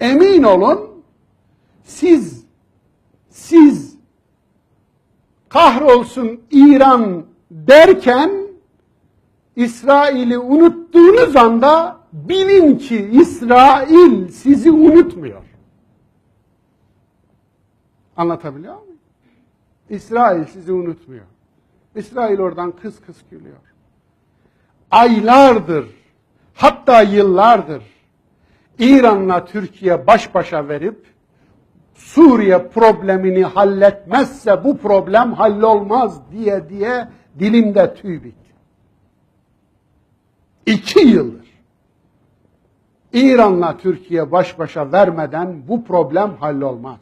Emin olun siz siz kahrolsun İran derken İsrail'i unuttuğunuz anda bilin ki İsrail sizi unutmuyor. Anlatabiliyor muyum? İsrail sizi unutmuyor. İsrail oradan kıs kıs gülüyor. Aylardır, hatta yıllardır İran'la Türkiye baş başa verip Suriye problemini halletmezse bu problem hallolmaz diye diye dilimde tüy bitti. İki yıldır İran'la Türkiye baş başa vermeden bu problem hallolmaz.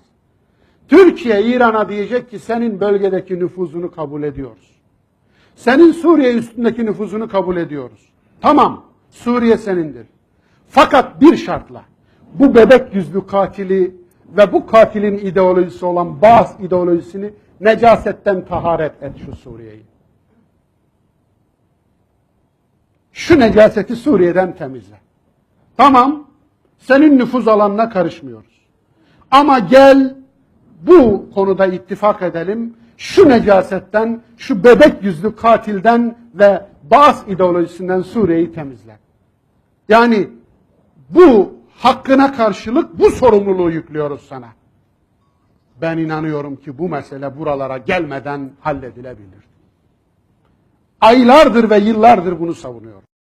Türkiye İran'a diyecek ki senin bölgedeki nüfuzunu kabul ediyoruz. Senin Suriye üstündeki nüfuzunu kabul ediyoruz. Tamam, Suriye senindir. Fakat bir şartla, bu bebek yüzlü katili ve bu katilin ideolojisi olan Baas ideolojisini necasetten taharet et şu Suriye'yi. Şu necaseti Suriye'den temizle. Tamam, senin nüfuz alanına karışmıyoruz. Ama gel bu konuda ittifak edelim. Şu necasetten, şu bebek yüzlü katilden ve Baas ideolojisinden Suriye'yi temizle. Yani bu hakkına karşılık bu sorumluluğu yüklüyoruz sana. Ben inanıyorum ki bu mesele buralara gelmeden halledilebilir. Aylardır ve yıllardır bunu savunuyorum.